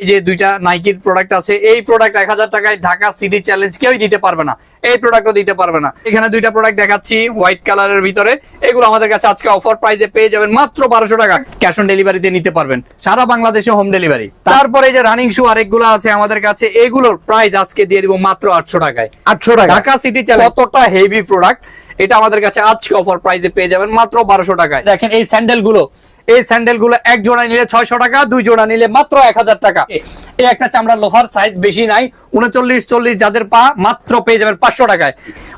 এই যে দুইটা নাইকির প্রোডাক্ট আছে এই প্রোডাক্ট এক হাজার টাকায় ঢাকা সিটি চ্যালেঞ্জ কেউই দিতে পারবে না। এই প্রোডাক্টও দিতে পারবে না। এখানে দুইটা প্রোডাক্ট দেখাচ্ছি হোয়াইট কালারের ভিতরে। এগুলো আমাদের কাছে আজকে অফার প্রাইসে পেয়ে যাবেন মাত্র বারোশো টাকা। ক্যাশ অন ডেলিভারিতে নিতে পারবেন। সারা বাংলাদেশে হোম ডেলিভারি তারপরে এই যে রানিং শু আরেকগুলো আছে আমাদের কাছে এগুলোর প্রাইস আজকে দিয়ে দিব মাত্র আটশো টাকায়। আটশো টাকা। ঢাকা সিটি চ্যালেঞ্জ কতটা হেভি প্রোডাক্ট এটা আমাদের কাছে আজকে অফার প্রাইসে পেয়ে যাবেন মাত্র বারোশো টাকায়। দেখেন এই স্যান্ডেলগুলো এই স্যান্ডেলগুলো এক জোড়া নিলে ছয়শো টাকা দুই জোড়া নিলে মাত্র এক হাজার টাকা। এই। একটা চামড়া লোহার সাইজ বেশি নাই উনচল্লিশ চল্লিশ যাদের পা মাত্র পেয়ে যাবেন পাঁচশো টাকায়।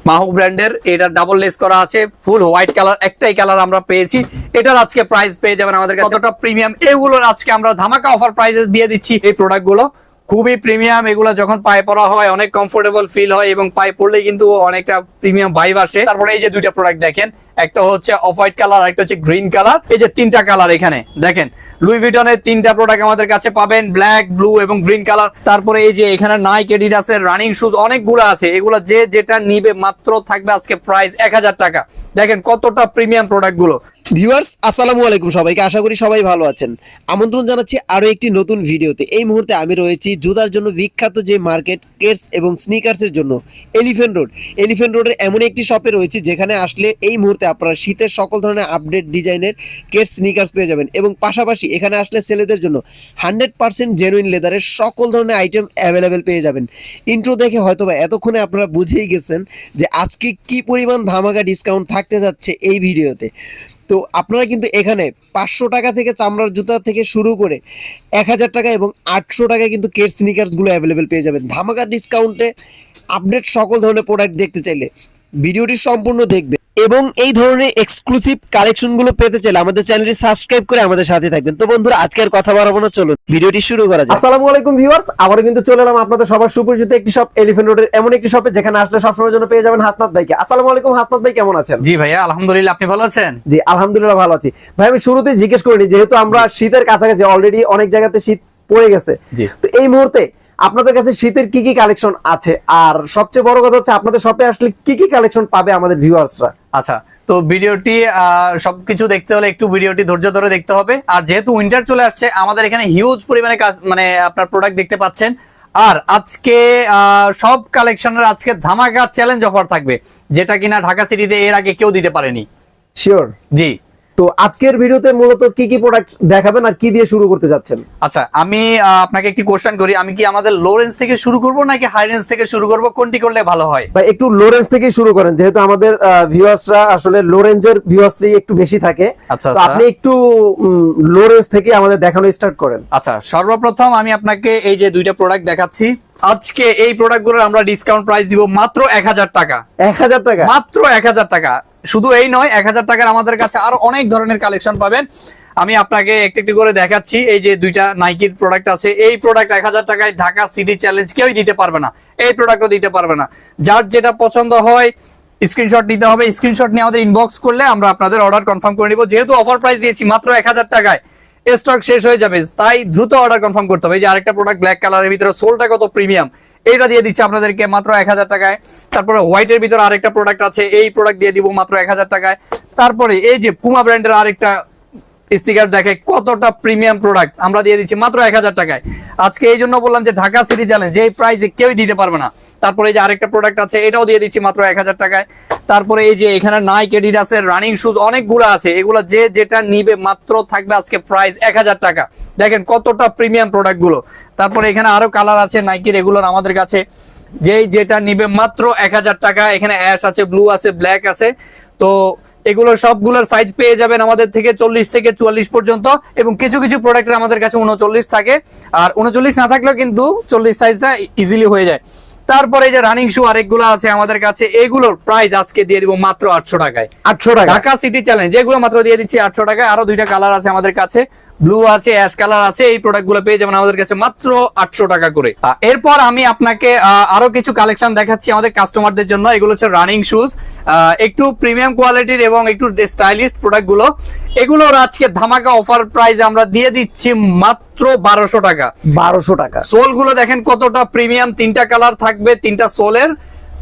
মাহু ব্র্যান্ডের এটা ডাবল লেস করা আছে ফুল হোয়াইট কালার একটাই কালার আমরা পেয়েছি। এটার আজকে প্রাইস পেয়ে যাবেন আমাদের কাছে। কতটা প্রিমিয়াম এগুলোর আজকে আমরা ধামাকা অফার প্রাইসে দিয়ে দিচ্ছি। এই প্রোডাক্টগুলো খুবই প্রিমিয়াম এগুলো যখন পায়ে পরা হয় অনেক কমফোর্টেবল ফিল হয় এবং পায়ে পড়লে কিন্তু অনেকটা প্রিমিয়াম ভাইব আসে। তারপরে এই যে দুইটা প্রোডাক্ট দেখেন একটা হচ্ছে অফ হোয়াইট কালার একটা হচ্ছে গ্রিন কালার এই যে তিনটা কালার এখানে, দেখেন। লুই ভিটনের তিনটা প্রোডাক্ট আমাদের কাছে পাবেন ব্ল্যাক ব্লু এবং গ্রিন কালার তারপরে এই যে এখানে নাইক এডিডাসের রানিং শুজ অনেকগুলো আছে। এগুলো যে যেটা নিবে মাত্র থাকবে আজকে প্রাইস এক হাজার টাকা। দেখেন কতটা প্রিমিয়াম প্রোডাক্টগুলো। ভিউয়ার্স আসসালামু আলাইকুম সবাইকে। আশা করি সবাই ভালো আছেন। আমন্ত্রণ জানাচ্ছি আরও একটি নতুন ভিডিওতে। এই মুহূর্তে আমি রয়েছি জুতার জন্য বিখ্যাত যে মার্কেট কেটস এবং স্নিকার্সের জন্য এলিফেন্ট রোড এলিফেন্ট রোডের এমন একটি শপে রয়েছে, যেখানে আসলে এই মুহূর্তে আপনারা শীতের সকল ধরনের আপডেট ডিজাইনের কেটস স্নিকার্স পেয়ে যাবেন। এবং পাশাপাশি এখানে আসলে ছেলেদের জন্য হান্ড্রেড পার্সেন্ট জেনুইন লেদারের সকল ধরনের আইটেম অ্যাভেলেবেল পেয়ে যাবেন। ইন্ট্রো দেখে হয়তোবা এতক্ষণে আপনারা বুঝেই গেছেন যে আজকে কি পরিমাণ ধামাকা ডিসকাউন্ট থাকতে যাচ্ছে এই ভিডিওতে। তো আপনারা কিন্তু এখানে পাঁচশো টাকা থেকে চামড়ার জুতা থেকে শুরু করে এক হাজার টাকা এবং আটশো টাকায় কিন্তু কেট স্নিকার্সগুলো অ্যাভেলেবেল পেয়ে যাবেন। ধামাকা ডিসকাউন্টে আপডেট সকল ধরনের প্রোডাক্ট দেখতে চাইলে। ভিডিওটি সম্পূর্ণ দেখবে এবং এই ধরনের এক্সক্লুসিভ কালেকশনগুলো পেতে চাইলে আমাদের চ্যানেলটি সাবস্ক্রাইব করে আমাদের সাথে থাকবেন। তো বন্ধুরা আজকের কথা বাড়াবো না চলুন ভিডিওটি শুরু করা যাক। আসসালামু আলাইকুম ভিউয়ার্স আবারও কিন্তু চলে এলাম আপনাদের সবার সুপরিচিত একটি শপ এলিফেন্ট রোডের এমন একটি শপে যেখানে আসলে সবসময়ের জন্য পেয়ে যাবেন হাসনাত ভাইকে। আসসালামু আলাইকুম হাসনাত ভাই কেমন আছেন? জি ভাইয়া আলহামদুলিল্লাহ আপনি ভালো আছেন? জি আলহামদুলিল্লাহ ভালো আছি। ভাই আমি শুরুতেই জিজ্ঞেস করিনি যেহেতু আমরা শীতের কাছাকাছি অলরেডি অনেক জায়গাতে শীত পড়ে গেছে। তো এই মুহূর্তে আপনাদের কাছে শীতের কি কি কালেকশন আছে? আর সবচেয়ে বড় কথা হচ্ছে আপনাদের শপে আসলে কি কি কালেকশন পাবে আমাদের ভিউয়ার্সরা আচ্ছা তো ভিডিওটি সবকিছু দেখতে হলে একটু ভিডিওটি ধৈর্য ধরে দেখতে হবে। আর যেহেতু উইন্টার চলে আসছে আমাদের এখানে হিউজ পরিমাণে কাজ- মানে আপনার প্রোডাক্ট দেখতে পাচ্ছেন। আর আজকে আহ, সব কালেকশনের আজকে ধামাকা চ্যালেঞ্জ অফার থাকবে যেটা কিনা ঢাকা সিটিতে এর আগে কেউ দিতে পারেনি। শিওর জি। তো আজকের ভিডিওতে মূলত কি কি প্রোডাক্ট দেখাবেন আর কি দিয়ে শুরু করতে যাচ্ছেন? আচ্ছা আমি আপনাকে একটি কোশ্চেন করি। আমি কি আমাদের লো রেঞ্জ থেকে শুরু করব নাকি হাই রেঞ্জ থেকে শুরু করব? কোনটি করলে ভালো হয়? ভাই একটু লো রেঞ্জ থেকে শুরু করেন। যেহেতু আমাদের ভিউয়ার্সরা আসলে লো রেঞ্জের ভিউয়ার্সরাই একটু বেশি থাকে। আচ্ছা, তো আচ্ছা। আপনি একটু লো রেঞ্জ থেকে আমাদের দেখানো স্টার্ট করেন। আচ্ছা সর্বপ্রথম আমি আপনাকে এই যে দুইটা প্রোডাক্ট দেখাচ্ছি। আজকে এই প্রোডাক্টগুলোর আমরা ডিসকাউন্ট প্রাইস দিব মাত্র এক হাজার টাকা। এক হাজার টাকা? মাত্র এক হাজার টাকা। শুধু এই নয়, এক হাজার টাকার আমাদের কাছে আরও অনেক ধরনের কালেকশন পাবেন। আমি আপনাকে একটু একটু করে দেখাচ্ছি, এই যে দুইটা নাইকির প্রোডাক্ট আছে। এই প্রোডাক্ট এক হাজার টাকায় ঢাকা সিটি চ্যালেঞ্জ কেউই দিতে পারবে না। এই প্রোডাক্টও দিতে পারবে না। যার যেটা পছন্দ হয় স্ক্রিনশট নিতে হবে। স্ক্রিনশট নিয়ে আমাদের ইনবক্স করলে আমরা আপনাদের অর্ডার কনফার্ম করে নিব। যেহেতু অফার প্রাইস দিয়েছি মাত্র এক হাজার টাকায় স্টক শেষ হয়ে যাবে। তাই দ্রুত অর্ডার কনফার্ম করতে হবে। এই যে আরেকটা প্রোডাক্ট ব্ল্যাক কালারের ভিতরে সোলটা কত প্রিমিয়াম এইটা দিয়ে দিচ্ছি আপনাদেরকে মাত্র এক হাজার টাকায়। তারপরে হোয়াইটের ভিতরে আরেকটা প্রোডাক্ট আছে, এই প্রোডাক্ট দিয়ে দিব মাত্র এক হাজার টাকায়। তারপরে এই যে পুমা ব্র্যান্ডের আরেকটা স্টিকার দেখে কতটা প্রিমিয়াম প্রোডাক্ট আমরা দিয়ে দিচ্ছি মাত্র এক হাজার টাকায়। আজকে এই জন্য বললাম যে ঢাকা সিটি চ্যালেঞ্জ যে প্রাইসে কেউই দিতে পারবে না। তারপরে যে আরেকটা প্রোডাক্ট আছে, এটাও দিয়ে দিচ্ছি মাত্র এক হাজার টাকায়। তারপরে এই যে এখানে নাইক এডিডাসের রানিং শুজ অনেকগুলো আছে। এগুলো যে যেটা নিবে মাত্র থাকবে আজকে প্রাইস এক হাজার টাকা। দেখেন কতটা প্রিমিয়াম প্রোডাক্টগুলো তারপরে এখানে আরও কালার আছে নাইকির এগুলোর আমাদের কাছে। যেই যেটা নিবে মাত্র এক হাজার টাকা, এখানে অ্যাশ আছে ব্লু আছে ব্ল্যাক আছে। তো এগুলো সবগুলোর সাইজ পেয়ে যাবেন আমাদের থেকে চল্লিশ থেকে চুয়াল্লিশ পর্যন্ত এবং কিছু কিছু প্রোডাক্টের আমাদের কাছে উনচল্লিশ থাকে। আর উনচল্লিশ না থাকলেও কিন্তু চল্লিশ সাইজটা ইজিলি হয়ে যায়। তারপরে যে রানিং শু আরেকগুলো আছে আমাদের কাছে এগুলোর প্রাইস আজকে দিয়ে দিব মাত্র আটশো টাকায়। আটশো টাকা। ঢাকা সিটি চ্যালেঞ্জ এগুলো মাত্র দিয়ে দিচ্ছি আটশো টাকায়। আরও দুইটা কালার আছে আমাদের কাছে। ব্লু আছে অ্যাশ কালার আছে এই প্রোডাক্টগুলো পেয়ে যাবেন আমাদের কাছে মাত্র আটশো টাকা করে। এরপর আমি আপনাকে আরও কিছু কালেকশন দেখাচ্ছি আমাদের কাস্টমারদের জন্য। এগুলো হচ্ছে রানিং শুজ একটু প্রিমিয়াম কোয়ালিটির এবং একটু স্টাইলিশ প্রোডাক্টগুলো এগুলোর আজকে ধামাকা অফার প্রাইস আমরা দিয়ে দিচ্ছি মাত্র বারোশো টাকা। বারোশো টাকা। সোলগুলো দেখেন কতটা প্রিমিয়াম তিনটা কালার থাকবে তিনটা সোলের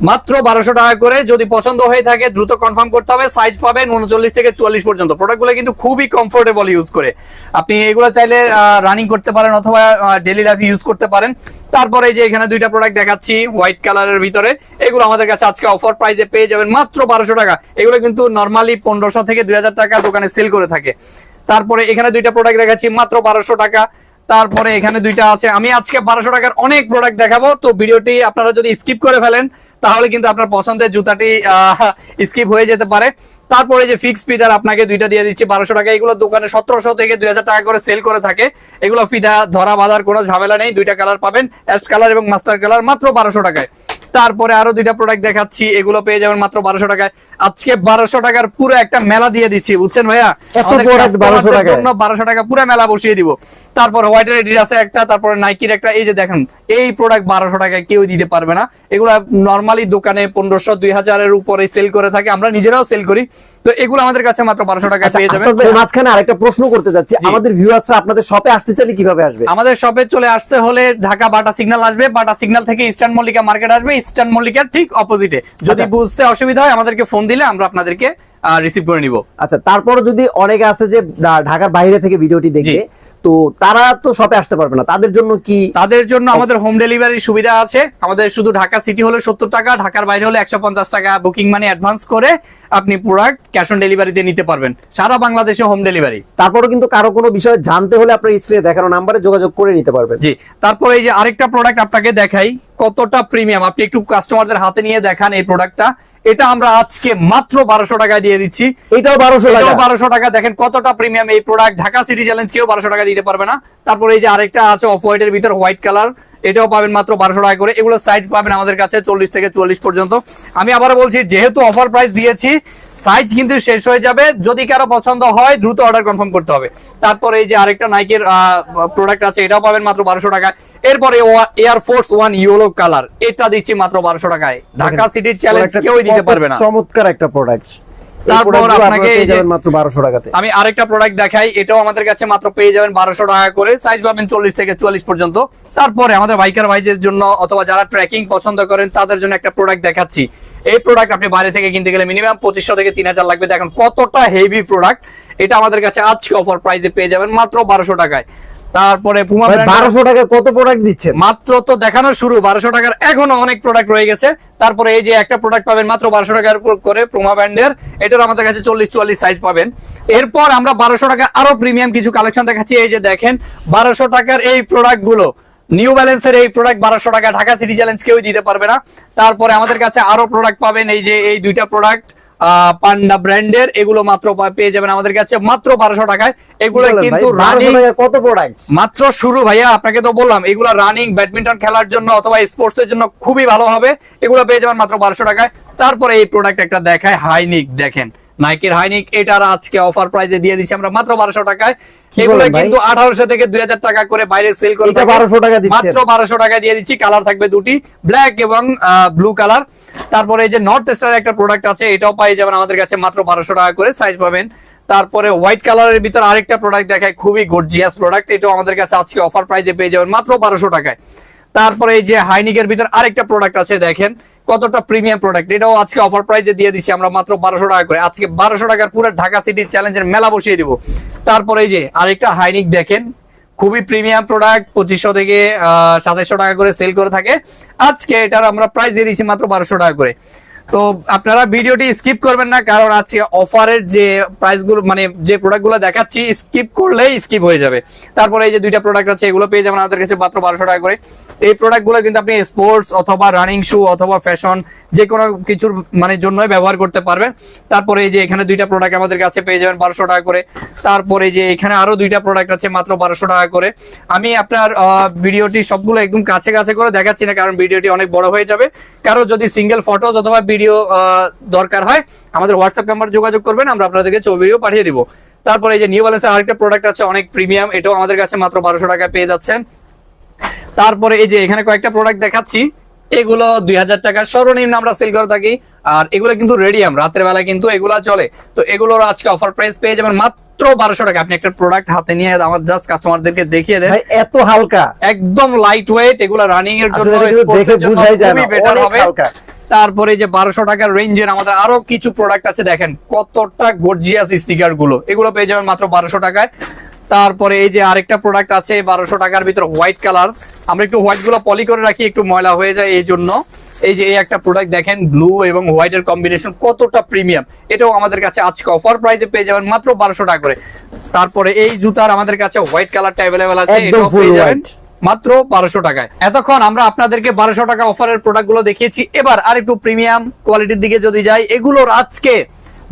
মাত্র বারোশো টাকা করে যদি পছন্দ হয়ে থাকে, দ্রুত কনফার্ম করতে হবে। সাইজ পাবেন উনচল্লিশ থেকে চুয়াল্লিশ পর্যন্ত। প্রোডাক্টগুলো কিন্তু খুবই কমফোর্টেবল ইউজ করে। আপনি এগুলো চাইলে রানিং করতে পারেন অথবা ডেলি লাইফ ইউজ করতে পারেন। তারপরে যে এখানে দুইটা প্রোডাক্ট দেখাচ্ছি হোয়াইট কালারের ভিতরে। এগুলো আমাদের কাছে আজকে অফার প্রাইসে পেয়ে যাবেন মাত্র বারোশো টাকা। এগুলো কিন্তু নর্মালি পনেরোশো থেকে দুই হাজার টাকা দোকানে সেল করে থাকে। তারপরে এখানে দুইটা প্রোডাক্ট দেখাচ্ছি, মাত্র বারোশো টাকা। তারপরে এখানে দুইটা আছে। আমি আজকে বারোশো টাকার অনেক প্রোডাক্ট দেখাবো। তো ভিডিওটি আপনারা যদি স্কিপ করে ফেলেন তাহলে কিন্তু আপনার পছন্দের জুতাটি স্কিপ হয়ে যেতে পারে। তারপরে যে ফিক্স ফিদার আপনাকে দুইটা দিয়ে দিচ্ছি বারোশো টাকা। এগুলো দোকানে সতেরোশো থেকে দুই হাজার টাকা করে সেল করে থাকে। এগুলো ফিদা ধরা বাঁধার কোনো ঝামেলা নেই। দুইটা কালার পাবেন অ্যাশ কালার এবং মাস্টার কালার মাত্র বারোশো টাকায়। তারপরে আরও দুইটা প্রোডাক্ট দেখাচ্ছি এগুলো পেয়ে যাবেন মাত্র বারোশো টাকায়। আজকে বারোশো টাকার পুরো একটা মেলা দিয়ে দিচ্ছি বুঝছেন ভাইয়া? এত আমাদের product 1200 customer দের টাকায়? বারোশো টাকা পুরো মেলা বসিয়ে দিব। তারপর হোয়াইটের এডিডাসে একটা তারপরে নাইকির একটা। এই যে দেখেন এই প্রোডাক্ট বারোশো টাকায় কেউ দিতে পারবে না। এগুলো নর্মালি দোকানে পনেরোশো দুই হাজারের উপরে সেল করে থাকে। আমরা নিজেরাও সেল করি। তো এগুলো আমাদের কাছে মাত্র বারোশো টাকা আচ্ছা পেয়ে মাঝখানে আরেকটা প্রশ্ন করতে যাচ্ছি। আমাদের ভিউয়ার্সরা আপনাদের শপে আসতে চাইলে কীভাবে আসবে? আমাদের শপে চলে আসতে হলে ঢাকা বাটা সিগন্যাল আসবে। বাটা সিগন্যাল থেকে ইস্টার্ন মল্লিকা মার্কেট আসবে। ইস্টার্ন মল্লিকার ঠিক অপোজিটে যদি আচ্ছা। বুঝতে অসুবিধা হয় আমাদেরকে ফোন দিলে আমরা আপনাদেরকে রিসিভ করে নিব। আচ্ছা তারপর যদি অনেকে আছে যে ঢাকার বাইরে থেকে ভিডিওটি দেখবে তো তারা তো শপে আসতে পারবে না। তাদের জন্য কি তাদের জন্য আমাদের হোম ডেলিভারি সুবিধা আছে। আমাদের শুধু ঢাকা সিটি হলে সত্তর টাকা ঢাকার বাইরে হলে একশো পঞ্চাশ টাকা বুকিং মানে অ্যাডভান্স করে আপনি প্রোডাক্ট ক্যাশ অন ডেলিভারিতে নিতে পারবেন। সারা বাংলাদেশে হোম ডেলিভারি তারপরও কিন্তু কারও কোনো বিষয়ে জানতে হলে আপনার স্ক্রিনে দেখানো নাম্বারে যোগাযোগ করে নিতে পারবেন। জি তারপরে এই যে আরেকটা প্রোডাক্ট আপনাকে দেখাই কতটা প্রিমিয়াম আপনি একটু কাস্টমারদের হাতে নিয়ে দেখান এই প্রোডাক্টটা এটা আমরা আজকে মাত্র বারোশো টাকায় দিয়ে দিচ্ছি। এটাও বারোশো টাকা। এটাও বারোশো টাকা। দেখেন কতটা প্রিমিয়াম এই প্রোডাক্ট ঢাকা সিটি চ্যালেঞ্জ কেউ বারোশো টাকা দিতে পারবে না। তারপরে এই যে আরেকটা আছে অফ হোয়াইটের ভিতর হোয়াইট কালার এটাও পাবেন মাত্র বারোশো টাকা করে। এগুলো সাইজ পাবেন আমাদের কাছে চল্লিশ থেকে চুয়াল্লিশ পর্যন্ত। আমি আবার বলছি যেহেতু অফার প্রাইস দিয়েছি সাইজ কিন্তু শেষ হয়ে যাবে। যদি কারও পছন্দ হয় দ্রুত অর্ডার কনফার্ম করতে হবে। তারপরে এই যে আরেকটা নাইকের প্রোডাক্ট আছে এটাও পাবেন মাত্র বারোশো টাকা এরপরে air force one yellow colour এটা দিচ্ছি মাত্র বারোশো টাকায়। ঢাকা সিটির চ্যালেঞ্জ কেউই দিতে পারবে না। চমৎকার একটা প্রোডাক্ট তারপর আপনাকে মাত্র বারোশো টাকাতে। আমি আরেকটা প্রোডাক্ট দেখাই এটাও আমাদের কাছে মাত্র পেয়ে যাবেন বারোশো টাকা করে। সাইজ পাবেন চল্লিশ থেকে চুয়াল্লিশ পর্যন্ত। তারপরে আমাদের বাইকার ভাইদের জন্য অথবা যারা ট্রেকিং পছন্দ করেন তাদের জন্য একটা প্রোডাক্ট দেখাচ্ছি। এই প্রোডাক্ট আপনি বাইরে থেকে কিনতে গেলে মিনিমাম পঁচিশশো থেকে তিন হাজার লাগবে। দেখেন কতটা হেভি প্রোডাক্ট এটা আমাদের কাছে আজকে অফার প্রাইসে পেয়ে যাবেন মাত্র বারোশো টাকায়। তারপরে পুমা বারোশো টাকা কত প্রোডাক্ট দিচ্ছেন? মাত্র তো দেখানো শুরু বারোশো টাকার এখনও অনেক প্রোডাক্ট রয়ে গেছে। তারপরে এই যে একটা প্রোডাক্ট পাবেন মাত্র বারোশো টাকার করে প্রোমা ব্যান্ডের এটার আমাদের কাছে চল্লিশ চুয়াল্লিশ সাইজ পাবেন। এরপর আমরা বারোশো টাকা আরও প্রিমিয়াম কিছু কালেকশন দেখাচ্ছি। এই যে দেখেন বারোশো টাকার এই প্রোডাক্টগুলো নিউ ব্যালেন্সের এই প্রোডাক্ট বারোশো টাকা ঢাকা সিটি চ্যালেঞ্জ কেউ দিতে পারবে না। তারপরে আমাদের কাছে আরও প্রোডাক্ট পাবেন এই যে এই দুইটা প্রোডাক্ট পান্ডা ব্র্যান্ডের এগুলো মাত্র পেয়ে যাবেন আমাদের কাছে মাত্র বারোশো টাকায়। এগুলো কিন্তু রানিং কত প্রোডাক্ট মাত্র শুরু ভাইয়া আপনাকে তো বললাম এগুলো রানিং ব্যাডমিন্টন খেলার জন্য অথবা স্পোর্টস এর জন্য খুবই ভালো হবে। এগুলো পেয়ে যাবেন মাত্র বারোশো টাকায়। তারপরে এই প্রোডাক্ট একটা দেখায় হাইনিক দেখেন। নাইকের হাইনিক এটার আজকে অফার প্রাইসে দিয়ে দিচ্ছি আমরা মাত্র বারোশো টাকায়। এগুলো কিন্তু আঠারোশো থেকে দুই টাকা করে বাইরে সেল করে এটা 1200 টাকা? মাত্র বারোশো টাকা দিয়ে দিচ্ছি কালার থাকবে দুটি ব্ল্যাক এবং ব্লু কালার তারপরে এই যে নর্থ ইস্টার একটা প্রোডাক্ট আছে এটাও পাই যাবেন আমাদের কাছে মাত্র বারোশো টাকা করে সাইজ পাবেন। তারপরে হোয়াইট কালারের ভিতর আরেকটা প্রোডাক্ট দেখায় খুবই গর্জিয়াস প্রোডাক্ট এটাও আমাদের কাছে আজকে অফার প্রাইজে পেয়ে যাবেন মাত্র বারোশো টাকায়। তারপরে এই যে হাইনিকের ভিতর আরেকটা প্রোডাক্ট আছে, দেখেন কতটা প্রিমিয়াম প্রোডাক্ট এটাও আজকে অফার প্রাইজে দিয়ে দিচ্ছি আমরা মাত্র বারোশো টাকা করে। আজকে বারোশো টাকার পুরো ঢাকা সিটি চ্যালেঞ্জের মেলা বসিয়ে দিব। তারপরে এই যে আরেকটা হাইনিক দেখেন খুবই প্রিমিয়াম প্রোডাক্ট পঁচিশশো থেকে সাতাইশশো টাকা করে সেল করে থাকে। আজকে এটার আমরা প্রাইস দিয়ে দিচ্ছি মাত্র বারোশো টাকা করে। তো আপনারা ভিডিওটি স্কিপ করবেন না, কারণ আছে অফারের যে প্রাইসগুলো মানে যে প্রোডাক্টগুলো দেখাচ্ছি, স্কিপ করলেই স্কিপ হয়ে যাবে। তারপরে এই যে দুইটা প্রোডাক্ট আছে, এগুলো পেয়ে যাবেন আমাদের কাছে মাত্র বারোশো টাকা করে। এই প্রোডাক্টগুলো কিন্তু আপনি স্পোর্টস অথবা রানিং শু অথবা ফ্যাশন যে কোনো কিছুর মানে জন্যই ব্যবহার করতে পারবেন। তারপরে এই যে এখানে দুইটা প্রোডাক্ট আমাদের কাছে পেয়ে যাবেন বারোশো টাকা করে। তারপরে যে এখানে আরও দুইটা প্রোডাক্ট আছে মাত্র বারোশো টাকা করে। আমি আপনার ভিডিওটি সবগুলো একদম কাছে কাছে করে দেখাচ্ছি না, কারণ ভিডিওটি অনেক বড় হয়ে যাবে। কারও যদি সিঙ্গেল ফটোজ অথবা ভিডিও দরকার হয়, আমাদের হোয়াটসঅ্যাপ নাম্বার যোগাযোগ করবেন, আমরা আপনাদেরকে ছবি ভিডিও পাঠিয়ে দিব। তারপরে এই যে নিউ ব্যালেন্সের আরেকটা প্রোডাক্ট আছে, অনেক প্রিমিয়াম এটাও আমাদের কাছে মাত্র বারোশো টাকায় পেয়ে যাচ্ছেন। তারপরে এই যে এখানে কয়েকটা প্রোডাক্ট দেখাচ্ছি। এগুলো দুই হাজার টাকার সর্বনিম্ন আমরা সেল করে থাকি। আর এগুলো কিন্তু রেডিয়াম রাতের বেলা কিন্তু এগুলা চলে। তো এগুলোর আজকে অফার প্রাইস পেয়ে যাবেন মাত্র বারোশো টাকা। আপনি একটা প্রোডাক্ট হাতে নিয়ে আমার জাস্ট কাস্টমারদেরকে দেখিয়ে দেন। এত হালকা। একদম লাইট ওয়েট এগুলো রানিং এর জন্য বেটার হবে। তারপরে যে বারোশো টাকার রেঞ্জের আমাদের আরও কিছু প্রোডাক্ট আছে দেখেন কতটা গর্জিয়াস স্টিকারগুলো। এগুলো পেয়ে যাবেন মাত্র বারোশো টাকায়। তারপরে এই যে আরেকটা প্রোডাক্ট আছে বারোশো টাকার ভিতর হোয়াইট কালার আমরা একটু হোয়াইটগুলো পলি করে রাখি একটু ময়লা হয়ে যায় এই জন্য। এই যে এই একটা প্রোডাক্ট দেখেন ব্লু এবং হোয়াইট এর কম্বিনেশন কতটা প্রিমিয়াম এটাও আমাদের কাছে আজকে অফার প্রাইসে পেয়ে যাবেন মাত্র বারোশো টাকা করে। তারপরে এই জুতার আমাদের কাছে হোয়াইট কালারটা অ্যাভেলেবেল আছে এটাও পেয়ে যাবেন মাত্র বারোশো টাকায়। এতক্ষণ আমরা আপনাদেরকে বারোশো টাকা অফারের প্রোডাক্টগুলো দেখিয়েছি। এবার আর একটু প্রিমিয়াম কোয়ালিটির দিকে যদি যাই এগুলোর আজকে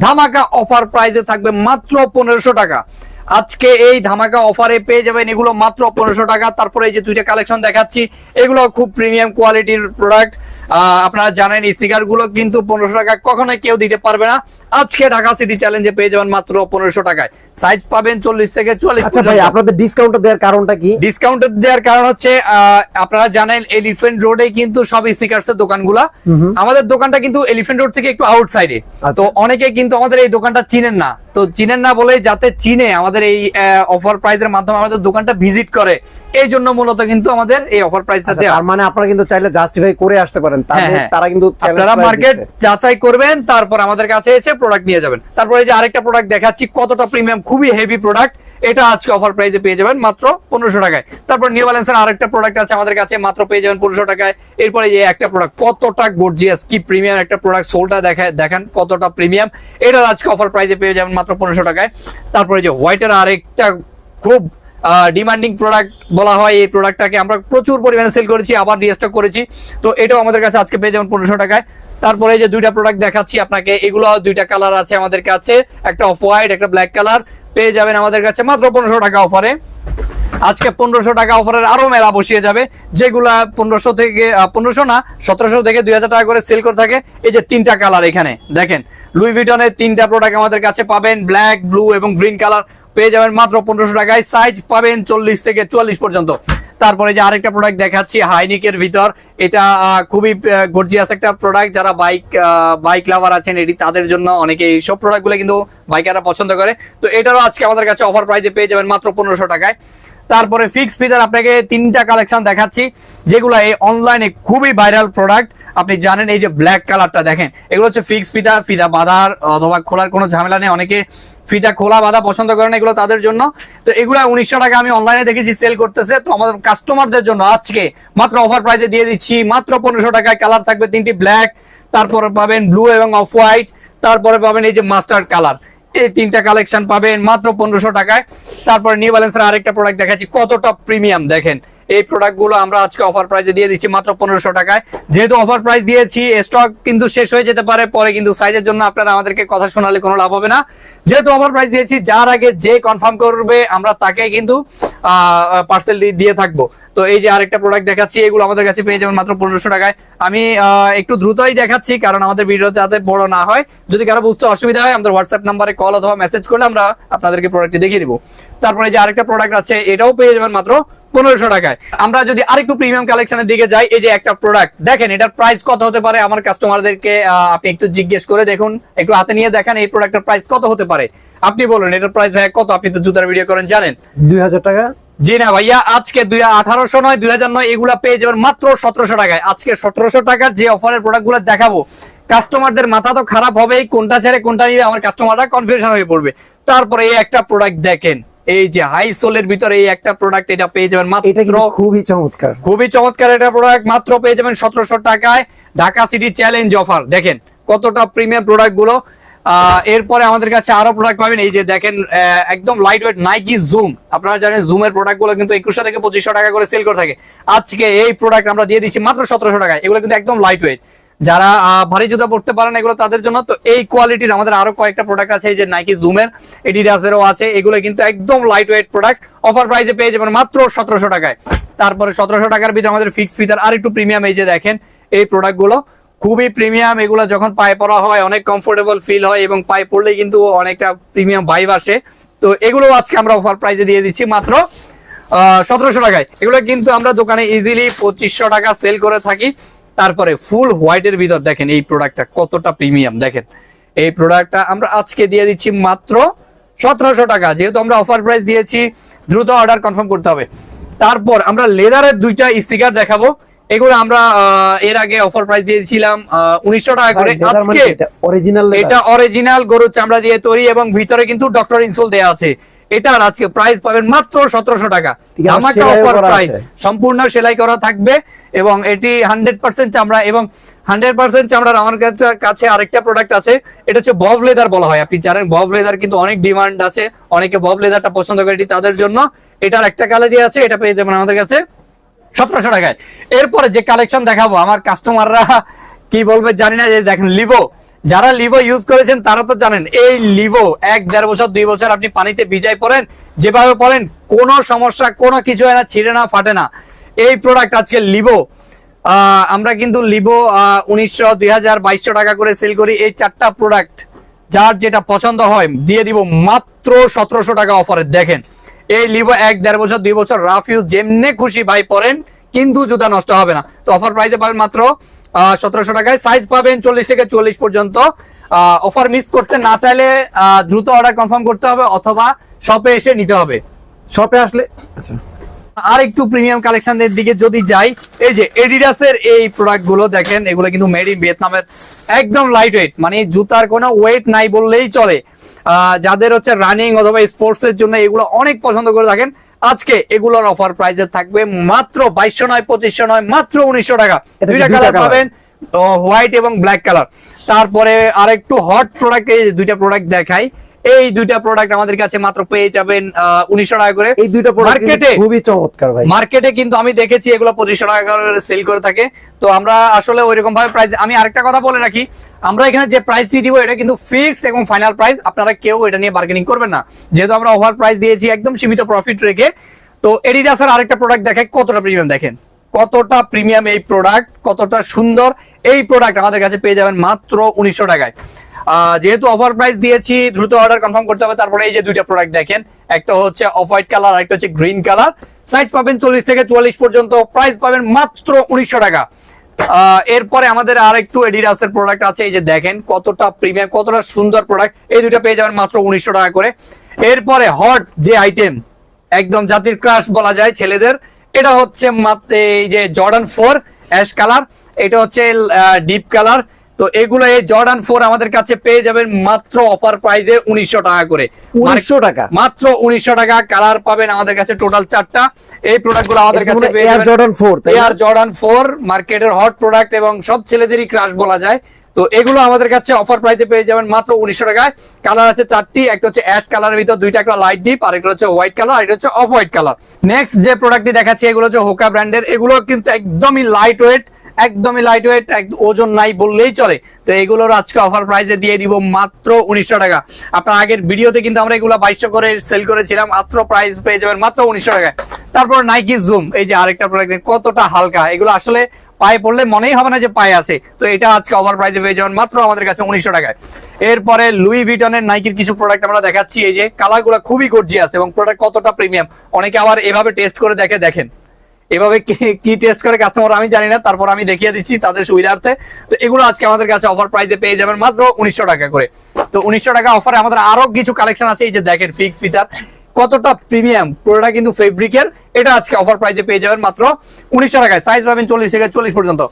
ধামাকা অফার প্রাইসে থাকবে মাত্র পনেরোশো টাকা। আজকে এই ধামাকা অফারে পেয়ে যাবেন এগুলো মাত্র পনেরোশো টাকা। তারপরে এই যে দুইটা কালেকশন দেখাচ্ছি এগুলো খুব প্রিমিয়াম কোয়ালিটির প্রোডাক্ট আপনারা জানেন স্টিকারগুলো কিন্তু পনেরোশো টাকা কখনোই কেউ দিতে পারবে না। আজকে ঢাকা সিটি চ্যালেঞ্জে পেয়ে যাবেন মাত্র পনেরোশো টাকায়। সাইজ পাবেন চল্লিশ থেকে চুয়াল্লিশ আচ্ছা ভাই আপনাদের ডিসকাউন্ট দেওয়ার কারণটা কি? ডিসকাউন্ট দেওয়ার কারণ হচ্ছে আহ, আপনারা জানেন এলিফেন্ট রোডে কিন্তু সব স্টিকার্স এর দোকানগুলা। আমাদের দোকানটা কিন্তু এলিফেন্ট রোড থেকে একটু আউটসাইডে আচ্ছা। তো অনেকে কিন্তু আমাদের এই দোকানটা চিনেন না। তো চিনেন না বলে যাতে চিনে আমাদের এই অফার প্রাইজের মাধ্যমে আমাদের দোকানটা ভিজিট করে এই জন্য মূলত কিন্তু আমাদের এই অফার প্রাইসটা টা দেওয়া। মানে আপনারা কিন্তু চাইলে জাস্টিফাই করে আসতে পারেন হ্যাঁ, হ্যাঁ। তারা কিন্তু আপনারা মার্কেট যাচাই করবেন তারপর আমাদের কাছে এসে প্রোডাক্ট নিয়ে যাবেন। তারপরে এই যে আরেকটা প্রোডাক্ট দেখাচ্ছি কতটা প্রিমিয়াম খুবই হেভি প্রোডাক্ট এটা আজকে অফার প্রাইসে পেয়ে যাবেন মাত্র পনেরোশো টাকায়। তারপর নিউ ব্যালেন্সের আরেকটা প্রোডাক্ট আছে আমাদের কাছে, মাত্র পেয়ে যাবেন পনেরোশো টাকায়। এরপরে এই একটা প্রোডাক্ট কতটা গর্জিয়াস কি প্রিমিয়াম একটা প্রোডাক্ট সোলটা দেখায় দেখেন কতটা প্রিমিয়াম এটার আজকে অফার প্রাইসে পেয়ে যাবেন মাত্র পনেরোশো টাকায়। তারপরে যে হোয়াইটের আরেকটা খুব ডিমান্ডিং প্রোডাক্ট বলা হয় এই প্রোডাক্টটাকে আমরা প্রচুর পরিমাণে সেল করেছি, আবার রিস্টক করেছি। তো এটাও আমাদের কাছে আজকে পেয়ে যাবেন পনেরোশো টাকায়। তারপরে যে দুইটা প্রোডাক্ট দেখাচ্ছি আপনাকে, এগুলো দুইটা কালার আছে আমাদের কাছে। একটা অফ হোয়াইট একটা ব্ল্যাক কালার পেয়ে যাবেন আমাদের কাছে মাত্র পনেরোশো টাকা অফারে। আজকে পনেরোশো টাকা অফারের আরও মেলা বসিয়ে যাবে, যেগুলা পনেরোশো থেকে পনেরোশো না, সতেরোশো থেকে দুই হাজার টাকা করে সেল করে থাকে। এই যে তিনটা কালার এখানে, দেখেন লুই ভিটনের তিনটা প্রোডাক্ট আমাদের কাছে পাবেন ব্ল্যাক ব্লু এবং গ্রিন কালার পেয়ে যাবেন মাত্র পনেরোশো টাকায়। সাইজ পাবেন চল্লিশ থেকে চুয়াল্লিশ পর্যন্ত। তারপরে যে আরেকটা প্রোডাক্ট দেখাচ্ছি হাইনিকের ভিতর। এটা খুবই গর্জিয়াস একটা প্রোডাক্ট যারা বাইক বাইক লাভার আছেন, এটি তাদের জন্য অনেকে এইসব প্রোডাক্টগুলো কিন্তু বাইকাররা পছন্দ করে। তো এটারও আজকে আমাদের কাছে অফার প্রাইসে পেয়ে যাবেন মাত্র পনেরোশো টাকায়। তারপরে ফিক্স ফিদার আপনাকে তিনটা কালেকশন দেখাচ্ছি, যেগুলো এই অনলাইনে খুবই ভাইরাল প্রোডাক্ট আপনি জানেন এই যে ব্ল্যাক কালারটা দেখেন। এগুলো হচ্ছে ফিক্স ফিদা ফিদা বাঁধার অথবা খোলার কোনো ঝামেলা নেই। অনেকে ফিতা খোলা বাঁধা পছন্দ করেন এগুলো তাদের জন্য। তো এগুলো উনিশশো টাকা আমি অনলাইনে দেখেছি সেল করতেছে। তো আমাদের কাস্টমারদের জন্য আজকে মাত্র অফার প্রাইসে দিয়ে দিচ্ছি। মাত্র পনেরোশো টাকায় কালার থাকবে তিনটি ব্ল্যাক তারপরে পাবেন ব্লু এবং অফ হোয়াইট তারপরে পাবেন এই যে মাস্টার্ড কালার এই তিনটা কালেকশন পাবেন মাত্র পনেরোশো টাকায়। তারপরে নিউ ব্যালেন্সের আরেকটা প্রোডাক্ট দেখাচ্ছি। কতটা প্রিমিয়াম দেখেন। এই প্রোডাক্টগুলো আমরা আজকে অফার প্রাইসে দিয়ে দিচ্ছি মাত্র পনেরোশো টাকায়। যেহেতু অফার প্রাইস দিয়েছি স্টক কিন্তু শেষ হয়ে যেতে পারে, পরে কিন্তু সাইজের জন্য আপনারা আমাদেরকে কথা শোনালে কোনো লাভ হবে না। যেহেতু অফার প্রাইস দিয়েছি, যার আগে যে কনফার্ম করবে, আমরা তাকে কিন্তু পার্সেল দিয়ে থাকব। তো এই যে আরেকটা প্রোডাক্ট দেখাচ্ছি, এগুলো আমাদের কাছে পেয়ে যাবেন মাত্র পনেরোশো টাকায়। আমি একটু দ্রুতই দেখাচ্ছি, কারণ আমাদের ভিডিওতে যাতে বড় না হয়। যদি কারও বুঝতে অসুবিধা হয়, আমাদের হোয়াটসঅ্যাপ নাম্বারে কল অথবা মেসেজ করলে আমরা আপনাদেরকে প্রোডাক্টটি দেখিয়ে দিব। তারপরে যে আরেকটা প্রোডাক্ট আছে, এটাও পেয়ে যাবেন মাত্র পনেরোশো টাকায়। আমরা যদি আরেকটু প্রিমিয়াম কালেকশনের দিকে যাই, এই যে একটা প্রোডাক্ট দেখেন এটার প্রাইস কত হতে পারে? আমার কাস্টমারদেরকে আপনি একটু জিজ্ঞেস করে দেখুন, একটু হাতে নিয়ে দেখেন এই প্রোডাক্টের প্রাইস কত হতে পারে। আপনি বলুন এটার প্রাইস ভাই কত? আপনি তো জুতার ভিডিও করেন জানেন? দুই হাজার টাকা। জি না ভাইয়া আজকে দুই আঠারোশো নয় দুই হাজার নয় এগুলা পেয়ে যাবেন মাত্র সতেরোশো টাকায়। আজকে সতেরোশো টাকার যে অফারের প্রোডাক্টগুলো দেখাবো কাস্টমারদের মাথা তো খারাপ হবেই কোনটা ছেড়ে কোনটা নিয়ে আমার কাস্টমাররা কনফিউশন হয়ে পড়বে। তারপরে এই একটা প্রোডাক্ট দেখেন এই যে হাই সোলের ভিতরে এই একটা প্রোডাক্ট এটা পেয়ে যাবেন মাত্র খুবই চমৎকার। খুবই চমৎকার এটা প্রোডাক্ট মাত্র পেয়ে যাবেন সতেরোশো টাকায় ঢাকা সিটি চ্যালেঞ্জ অফার দেখেন কতটা প্রিমিয়াম প্রোডাক্টগুলো এরপরে আমাদের কাছে আরও প্রোডাক্ট পাবেন। এই যে দেখেন একদম লাইট ওয়েট নাইকি জুম আপনারা জানেন জুমের প্রোডাক্টগুলো কিন্তু একুশশো থেকে পঁচিশশো টাকা করে সেল করে থাকে। আজকে এই প্রোডাক্ট আমরা দিয়ে দিচ্ছি মাত্র সতেরোশো টাকায়। এগুলো কিন্তু একদম লাইট ওয়েট যারা ভারী জুতা পড়তে পারেন, এগুলো তাদের জন্য, তো এই কোয়ালিটির আমাদের আরও কয়েকটা প্রোডাক্ট আছে, এই যে নাইকি জুমের এডিডাসেরও আছে। এগুলো কিন্তু একদম লাইট ওয়েট প্রোডাক্ট অফার প্রাইসে পেয়ে যাবেন মাত্র সতেরোশো টাকায়। তারপরে সতেরোশো টাকার ভিতরে আমাদের ফিক্স ফিতার আর একটু প্রিমিয়াম এই যে দেখেন, এই প্রোডাক্টগুলো। খুবই প্রিমিয়াম এগুলো যখন পায়ে পরা হয়, অনেক কমফোর্টেবল ফিল হয় এবং পায়ে পড়লে কিন্তু অনেকটা প্রিমিয়াম ভাইব আসে। তো এগুলো আজকে আমরা অফার প্রাইজে দিয়ে দিচ্ছি মাত্র সতেরোশো টাকায়। এগুলো কিন্তু আমরা দোকানে ইজিলি পঁচিশশো টাকা সেল করে থাকি। তারপরে ফুল হোয়াইটের ভিতর দেখেন এই প্রোডাক্টটা কতটা প্রিমিয়াম দেখেন। এই প্রোডাক্টটা আমরা আজকে দিয়ে দিচ্ছি মাত্র সতেরোশো টাকা। যেহেতু আমরা অফার প্রাইস দিয়েছি, দ্রুত অর্ডার কনফার্ম করতে হবে। তারপর আমরা লেদারের দুইটা স্টিকার দেখাবো। এগুলো আমরা এর আগে অফার প্রাইস দিয়েছিলাম উনিশশো টাকা করে। আজকে অরিজিনাল এটা অরিজিনাল গরুর চামড়া দিয়ে তৈরি এবং ভিতরে কিন্তু ডক্টর ইনসোল দেওয়া আছে। এটার আজকে প্রাইস পাবেন মাত্র সতেরোশো টাকা। সেলাইও অফার প্রাইস সম্পূর্ণ সেলাই করা থাকবে এবং এটি হান্ড্রেড পার্সেন্ট চামড়া এবং হান্ড্রেড পার্সেন্ট চামড়ার আমার কাছে কাছে আরেকটা প্রোডাক্ট আছে। এটা হচ্ছে বব লেদার বলা হয়। আপনি জানেন বব লেদার কিন্তু অনেক ডিমান্ড আছে। অনেকে বব লেদারটা পছন্দ করে এটি তাদের জন্য। এটার একটা কালারই আছে এটা পেয়ে যাবেন আমাদের কাছে। সতেরোশো টাকায় এরপরে যে কালেকশন দেখাবো, আমার কাস্টমাররা কি বলবে জানি না যে দেখেন লিভো যারা লিভো ইউজ করেছেন, তারা তো জানেন, এই লিভো এক, দেড় বছর, দুই বছর আপনি পানিতে ভিজাই পড়েন, যেভাবে পড়েন, কোনো সমস্যা, কোনো কিছু হয় না ছিঁড়ে না, ফাটে না। এই প্রোডাক্ট আজকে লিভো আমরা কিন্তু লিভো উনিশশো, দুই হাজার বাইশশো টাকা করে সেল করি। এই চারটা প্রোডাক্ট যার যেটা পছন্দ হয়, দিয়ে দিব মাত্র সতেরোশো টাকা অফারে দেখেন এই লিভো এক দেড় বছর দুই বছর রাফ ইউজ যেমনি খুশি ভাই পরেন কিন্তু জুতা নষ্ট হবে না। তো অফার প্রাইসে পাবেন মাত্র সতেরোশো টাকায়। সাইজ পাবেন চল্লিশ থেকে চল্লিশ পর্যন্ত। অফার মিস করতে না চাইলে দ্রুত অর্ডার কনফার্ম করতে হবে অথবা শপে এসে নিতে হবে। শপে আসলে আচ্ছা। আর একটু প্রিমিয়াম কালেকশনের দিকে যদি যাই এই যে এডিডাসের এই প্রোডাক্টগুলো দেখেন এগুলো কিন্তু মেড ইন ভিয়েতনামের একদম লাইট ওয়েট মানে জুতার কোনো ওয়েট নাই বললেই চলে। যাদের হচ্ছে রানিং অথবা স্পোর্টস এর জন্য এগুলো অনেক পছন্দ করে থাকেন আজকে এগুলোর অফার প্রাইসে থাকবে মাত্র বাইশশো নয় পঁচিশশো নয় মাত্র উনিশশো টাকা। দুইটা দুইটা কালার পাবেন হোয়াইট এবং ব্ল্যাক কালার তারপরে আর একটু হট প্রোডাক্ট এই দুইটা প্রোডাক্ট দেখাই। এই দুইটা প্রোডাক্ট আমাদের কাছে মাত্র পেয়ে যাবেন উনিশশো টাকা করে। এই দুইটা মার্কেটে খুবই চমৎকার ভাই। মার্কেটে কিন্তু আমি দেখেছি এগুলো পঁচিশশো টাকা করে সেল করে থাকে। তো আমরা আসলে ওইরকম ভাবে প্রাইস আমি আরেকটা কথা বলে রাখি আমরা এখানে যে প্রাইসটি দিব এটা কিন্তু ফিক্স এবং ফাইনাল প্রাইস আপনারা কেউ এটা নিয়ে বার্গেনিং করবেন না। যেহেতু আমরা ওভার প্রাইস দিয়েছি একদম সীমিত প্রফিট রেখে। তো এডিডাসের আরেকটা প্রোডাক্ট দেখায় কতটা প্রিমিয়াম দেখেন? কতটা প্রিমিয়াম এই প্রোডাক্ট কতটা সুন্দর এই প্রোডাক্ট আমাদের কাছে পেয়ে যাবেন মাত্র উনিশশো টাকায়। যেহেতু অফার প্রাইস দিয়েছি, দ্রুত অর্ডার কনফার্ম করতে হবে। তারপরে এই যে দুইটা প্রোডাক্ট দেখেন, একটা হচ্ছে অফ হোয়াইট কালার একটা হচ্ছে গ্রিন কালার সাইজ পাবেন চল্লিশ থেকে চুয়াল্লিশ পর্যন্ত প্রাইস পাবেন মাত্র উনিশশো টাকা। এরপরে আমাদের আর একটু এডিডাসের প্রোডাক্ট আছে, এই যে দেখেন কতটা প্রিমিয়াম কতটা সুন্দর প্রোডাক্ট এই দুইটা পেয়ে যাবেন মাত্র উনিশশো টাকা করে। এরপরে হট যে আইটেম একদম জাতির ক্রাশ বলা যায় ছেলেদের, এটা হচ্ছে এই যে জর্ডান ফোর অ্যাশ কালার এটা হচ্ছে ডিপ কালার তো এগুলো এই জর্ডান ফোর আমাদের কাছে পেয়ে যাবেন মাত্র অফার প্রাইসে উনিশশো টাকা করে। 1900 টাকা? মাত্র উনিশশো টাকা কালার পাবেন আমাদের কাছে টোটাল চারটা। এই প্রোডাক্টগুলো আমাদের কাছে মনে হয় পেয়ে Air যাবেন Jordan 4, তাই না? এয়ার জর্ডান ফোর মার্কেটের হট প্রোডাক্ট এবং সব ছেলেদেরই ক্রাশ বলা যায়। তো এগুলো আমাদের কাছে অফার প্রাইসে পেয়ে যাবেন মাত্র উনিশশো টাকায়। কালার আছে চারটি একটা হচ্ছে অ্যাশ কালারের ভিতর দুইটা একটা লাইট ডিপ আর একটা হচ্ছে হোয়াইট কালার আর এটা হচ্ছে অফ হোয়াইট কালার নেক্সট যে প্রোডাক্টটি দেখাচ্ছি এগুলো হচ্ছে হোকা ব্র্যান্ডের এগুলো কিন্তু একদমই লাইট ওয়েট একদমই লাইট ওয়েট ওজন নাই বললেই চলে। তো এগুলোর আজকে অফার প্রাইসে দিয়ে দিব মাত্র উনিশশো টাকা। আপনার আগের ভিডিওতে কিন্তু আমরা এগুলো বাইশশো করে সেল করেছিলাম, মাত্র প্রাইস পেয়ে যাবেন মাত্র উনিশশো টাকায়। তারপর নাইকি জুম এই যে আরেকটা প্রোডাক্ট কতটা হালকা। এগুলো আসলে পায়ে পড়লে মনেই হবে না যে পায়ে আছে। তো এটা আজকে ওভার প্রাইসে পেয়ে যাবেন মাত্র আমাদের কাছে উনিশশো টাকায়। এরপরে লুই ভিটনের নাইকির কিছু প্রোডাক্ট আমরা দেখাচ্ছি, এই যে কালারগুলো খুবই গর্জিয়াস এবং প্রোডাক্ট কতটা প্রিমিয়াম অনেকে আবার এভাবে টেস্ট করে দেখে দেখেন। এভাবে কি- টেস্ট করে কাস্টমার আমি জানি না, তারপর আমি দেখিয়ে দিচ্ছি তাদের সুবিধার্থে। তো এগুলো আজকে আমাদের কাছে অফার প্রাইসে পেয়ে যাবেন মাত্র উনিশশো টাকা করে। তো উনিশশো টাকা অফারে আমাদের আরও কিছু কালেকশন আছে, এই যে দেখেন ফিক্স ফিতার কতটা প্রিমিয়াম পুরোটা কিন্তু ফেব্রিকের? এটা আজকে অফার প্রাইসে পেয়ে যাবেন মাত্র উনিশশো টাকায়। সাইজ পাবেন চল্লিশ থেকে চল্লিশ পর্যন্ত।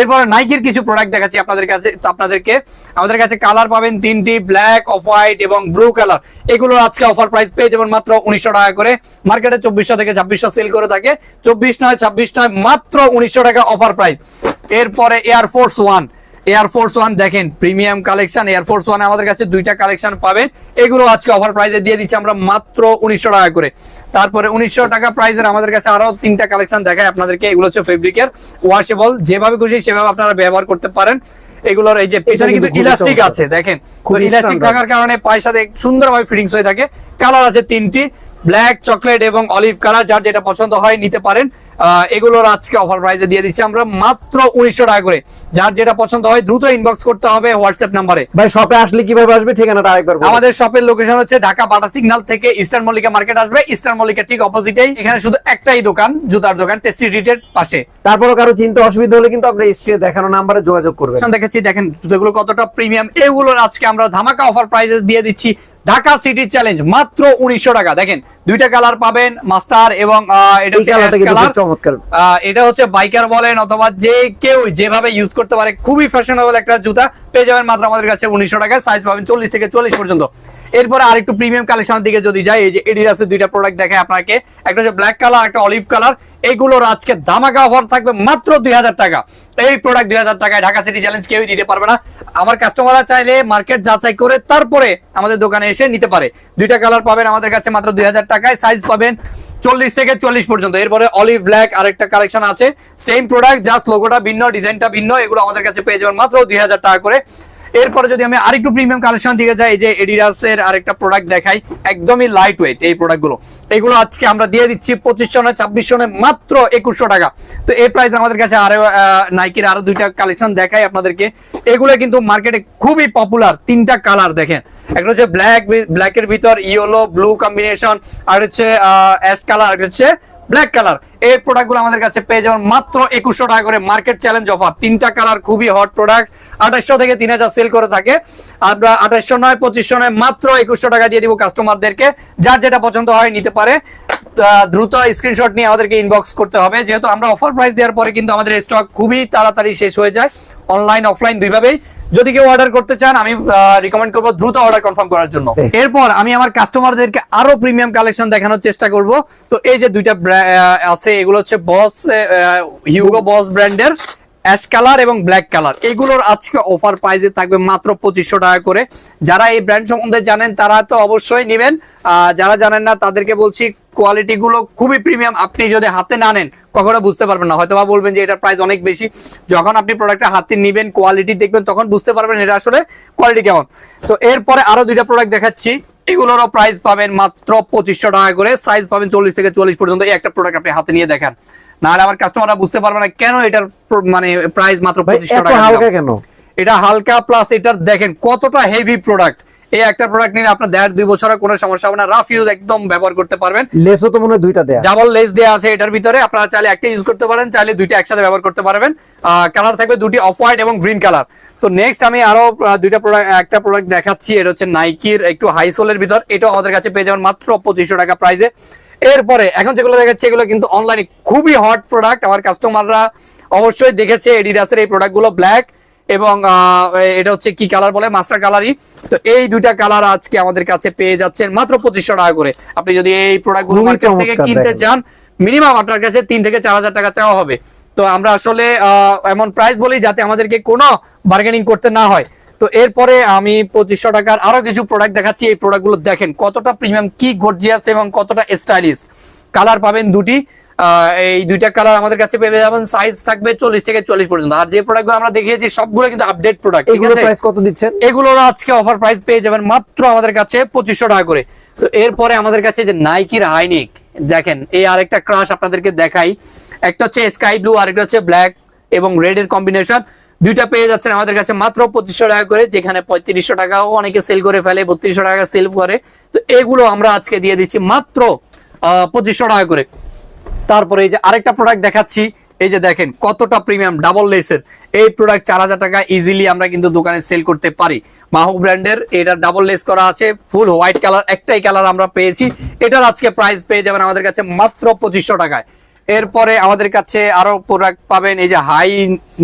এরপরে নাইকির কিছু প্রোডাক্ট দেখাচ্ছি আপনাদের কাছে আপনাদেরকে, আমাদের কাছে কালার পাবেন তিনটি ব্ল্যাক অফ হোয়াইট এবং ব্লু কালার এগুলো আজকে অফার প্রাইস পেয়ে যাবেন মাত্র উনিশশো টাকা করে। মার্কেটে চব্বিশশো থেকে ছাব্বিশশো সেল করে থাকে। চব্বিশ নয়, ছাব্বিশ নয়, মাত্র উনিশশো টাকা অফার প্রাইস এরপরে air force one air force one দেখেন premium collection air force one আমাদের কাছে দুইটা কালেকশন পাবেন। এগুলো আজকে অফার প্রাইসে দিয়ে দিচ্ছি আমরা মাত্র উনিশশো টাকা করে। তারপরে উনিশশো টাকা প্রাইসের আমাদের কাছে আরও তিনটা কালেকশন দেখায় আপনাদেরকে। এগুলো হচ্ছে ফেব্রিকের ওয়াশেবল যেভাবে খুশি সেভাবে আপনারা ব্যবহার করতে পারেন। এগুলোর এই যে পেছনে কিন্তু ইলাস্টিক আছে দেখেন। ইলাস্টিক। থাকার কারণে পায়ের সাথে সুন্দরভাবে ফিটিংস হয়ে থাকে। কালার আছে তিনটি ব্ল্যাক চকলেট এবং অলিভ কালার যার যেটা পছন্দ হয় নিতে পারেন। এগুলোর আজকে অফার প্রাইসে দিয়ে দিচ্ছি। আমরা মাত্র উনিশশো টাকা করে। যার যেটা পছন্দ হয় দ্রুত ইনবক্স করতে হবে হোয়াটসঅ্যাপ নাম্বারে ভাই শপে আসলে কীভাবে আসবে? ঠিকানাটা আরেকবার। আমাদের শপের লোকেশন হচ্ছে ঢাকা বাটা সিগন্যাল থেকে ইস্টার্ন মল্লিকা মার্কেট আসবে। ইস্টার্ন মল্লিকা ঠিক অপোজিটেই এখানে শুধু একটাই দোকান জুতার দোকান টেস্টি রিটের পাশে। তারপরও কারও চিন্তা অসুবিধা হলে কিন্তু আপনার স্ক্রিনে দেখানো নাম্বারে যোগাযোগ করবেন। দেখেছি দেখেন জুতোগুলো কতটা প্রিমিয়াম এগুলোর আজকে আমরা ধামাকা অফার প্রাইসে দিয়ে দিচ্ছি। ঢাকা সিটি চ্যালেঞ্জ মাত্র উনিশশো টাকা। দেখেন দুইটা কালার পাবেন মাস্টার এবং এটা হচ্ছে এটা বাইকার বলেন অথবা যে কেউ যেভাবে ইউজ করতে পারে খুবই ফ্যাশনেবল একটা জুতা পেয়ে যাবেন মাত্র আমাদের কাছে উনিশশো টাকায় সাইজ পাবেন চল্লিশ থেকে চল্লিশ পর্যন্ত। এরপরে আর একটু প্রিমিয়াম কালেকশনের দিকে যদি যাই এই যে এডিডাসের দুইটা প্রোডাক্ট দেখে আপনাকে। একটা হচ্ছে ব্ল্যাক কালার একটা অলিভ কালার এইগুলোর আজকে ধামাকা অফার থাকবে মাত্র দুই হাজার টাকা। এই প্রোডাক্ট দুই হাজার টাকায় ঢাকা সিটি চ্যালেঞ্জ কেউই দিতে পারবে না। আমার কাস্টমাররা চাইলে মার্কেট যাচাই করে তারপরে আমাদের দোকানে এসে নিতে পারে। দুইটা কালার পাবেন আমাদের কাছে মাত্র দুই হাজার টাকায় সাইজ পাবেন চল্লিশ থেকে চল্লিশ পর্যন্ত। এরপরে অলিভ ব্ল্যাক আরেকটা কালেকশন আছে। সেম প্রোডাক্ট জাস্ট লোগোটা ভিন্ন ডিজাইনটা ভিন্ন, এগুলো আমাদের কাছে পেয়ে যাবেন মাত্র দুই হাজার টাকা করে। এরপরে যদি আমি আরেকটু প্রিমিয়াম কালেকশন দিকে যাই যে এডিডাসের আরেকটা প্রোডাক্ট দেখাই, একদমই লাইট ওয়েট এই প্রোডাক্টগুলো এগুলো আজকে আমরা দিয়ে দিচ্ছি পঁচিশ না ছাব্বিশ না মাত্র একুশশো টাকা। তো এই প্রাইস আমাদের কাছে আরও নাইকির আরও দুইটা কালেকশন দেখাই আপনাদেরকে। এগুলো কিন্তু মার্কেটে খুবই পপুলার তিনটা কালার দেখেন। একটা হচ্ছে ব্ল্যাক ব্ল্যাকের ভিতর ইয়েলো ব্লু কম্বিনেশন আর হচ্ছে অ্যাশ কালার আর হচ্ছে ব্ল্যাক কালার এই প্রোডাক্টগুলো আমাদের কাছে পেয়ে যাবেন মাত্র একুশশো টাকা করে মার্কেট চ্যালেঞ্জ অফার তিনটা কালার খুবই হট প্রোডাক্ট আঠাশশো থেকে তিন হাজার সেল করে থাকে। আমরা আঠাশশো নয় পঁচিশশো নয় মাত্র একুশশো টাকা দিয়ে দিব কাস্টমারদেরকে যার যেটা পছন্দ হয় নিতে পারে। দ্রুত স্ক্রিনশট নিয়ে আমাদেরকে ইনবক্স করতে হবে। যেহেতু আমরা অফার প্রাইস দেওয়ার পরে কিন্তু আমাদের স্টক খুবই তাড়াতাড়ি শেষ হয়ে যায়। অনলাইন অফলাইন দুইভাবেই। যদি কেউ অর্ডার করতে চান আমি রিকমেন্ড করব দ্রুত অর্ডার কনফার্ম করার জন্য। এরপর আমি আমার কাস্টমারদেরকে আরও প্রিমিয়াম কালেকশন দেখানোর চেষ্টা করব। তো এই যে দুইটা আছে এগুলো হচ্ছে বস হিউগো বস ব্র্যান্ডের অ্যাশ কালার এবং ব্ল্যাক কালার। এগুলোর আজকে অফার প্রাইসে থাকবে মাত্র পঁচিশশো টাকা করে। যারা এই ব্র্যান্ড সম্বন্ধে জানেন, তারা তো অবশ্যই নেবেন। যারা জানেন না, তাদেরকে বলছি কোয়ালিটি গুলো খুবই প্রিমিয়াম আপনি যদি হাতে না নেন, কখনো বুঝতে পারবেন না। হয়তো বা বলবেন যে এটার প্রাইস অনেক বেশি। যখন আপনি প্রোডাক্টটা হাতে নিবেন কোয়ালিটি দেখবেন, তখন বুঝতে পারবেন এটা আসলে কোয়ালিটি কেমন। তো এরপরে আরও দুইটা প্রোডাক্ট দেখাচ্ছি। এগুলোরও প্রাইস পাবেন মাত্র পঁচিশশো টাকা করে। সাইজ পাবেন চল্লিশ থেকে চল্লিশ পর্যন্ত। এই একটা প্রোডাক্ট আপনি হাতে নিয়ে দেখান। নাহলে আমার কাস্টমাররা বুঝতে পারবে না কেন এটার মানে প্রাইস মাত্র পঁচিশশো টাকা হালকা কেন? এটা হালকা প্লাস এটার দেখেন কতটা হেভি প্রোডাক্ট এই একটা প্রোডাক্ট নিলে আপনার দেড় দুই বছরের কোনো সমস্যা হবে না। রাফ ইউজ একদম ব্যবহার করতে পারবেন। লেসও তো মনে হয় দুইটা দেয়া। ডাবল লেস দেওয়া আছে এটার ভিতরে। আপনারা চাইলে একটা ইউজ করতে পারেন চাইলে দুইটা একসাথে ব্যবহার করতে পারবেন। কালার থাকবে দুটি অফ হোয়াইট এবং গ্রিন কালার তো নেক্সট আমি আরও দুইটা প্রোডাক্ট একটা প্রোডাক্ট দেখাচ্ছি। এটা হচ্ছে নাইকির একটু হাই সোলের ভিতর। এটাও আমাদের কাছে পেয়ে যাবেন মাত্র পঁচিশশো টাকা প্রাইসে এরপরে এখন যেগুলো দেখাচ্ছি এগুলো কিন্তু অনলাইনে খুবই হট প্রোডাক্ট আমার কাস্টমাররা অবশ্যই দেখেছে এডিডাসের এই প্রোডাক্টগুলো ব্ল্যাক এবং এটা হচ্ছে কি কালার বলে? মাস্টার কালারই তো এই দুইটা কালার আজকে আমাদের কাছে পেয়ে যাচ্ছেন মাত্র পঁচিশশো টাকা করে। আপনি যদি এই প্রোডাক্টগুলো মার্কেট থেকে কিনতে চান মিনিমাম আপনার কাছে তিন থেকে চার হাজার টাকা চাওয়া হবে। তো আমরা আসলে আহ, এমন প্রাইস বলি যাতে আমাদেরকে কোনো বার্গেনিং করতে না হয়। তো এরপরে আমি পঁচিশশো টাকার আরও কিছু প্রোডাক্ট দেখাচ্ছি। এই প্রোডাক্টগুলো দেখেন কতটা প্রিমিয়াম কি গর্জিয়াস এবং কতটা স্টাইলিশ কালার পাবেন দুটি। এই দুইটা কালার আমাদের কাছে পেয়ে যাবেন। সাইজ থাকবে চল্লিশ থেকে চল্লিশ পর্যন্ত। আর যে প্রোডাক্টগুলো আমরা দেখিয়েছি সবগুলো কিন্তু আপডেট প্রোডাক্ট ঠিক আছে? প্রাইস কত দিচ্ছেন? এগুলোর আজকে অফার প্রাইস পেয়ে যাবেন মাত্র আমাদের কাছে পঁচিশশো টাকা করে। তো এরপরে আমাদের কাছে যে নাইকির হাইনিক দেখেন এই আরেকটা ক্রাশ আপনাদেরকে দেখাই। একটা হচ্ছে স্কাই ব্লু আরেকটা হচ্ছে ব্ল্যাক এবং রেড এর কম্বিনেশন দুইটা পেয়ে যাচ্ছেন আমাদের কাছে মাত্র পঁচিশশো টাকা করে, যেখানে পঁয়ত্রিশশো টাকাও অনেকে সেল করে ফেলে, বত্রিশশো টাকা সেল করে। তো এগুলো আমরা আজকে দিয়ে দিচ্ছি মাত্র পঁচিশশো টাকা করে। তারপরে এই যে আরেকটা প্রোডাক্ট দেখাচ্ছি, এই যে দেখেন কতটা প্রিমিয়াম ডাবল লেসের এই প্রোডাক্ট চার হাজার টাকা ইজিলি আমরা কিন্তু দোকানে সেল করতে পারি। মাহু ব্র্যান্ডের, এটা ডাবল লেস করা আছে ফুল হোয়াইট কালার একটাই কালার আমরা পেয়েছি। এটার আজকে প্রাইস পেয়ে যাবেন আমাদের কাছে মাত্র পঁচিশশো টাকায়। এরপরে আমাদের কাছে আরও প্রোডাক্ট পাবেন এই যে হাই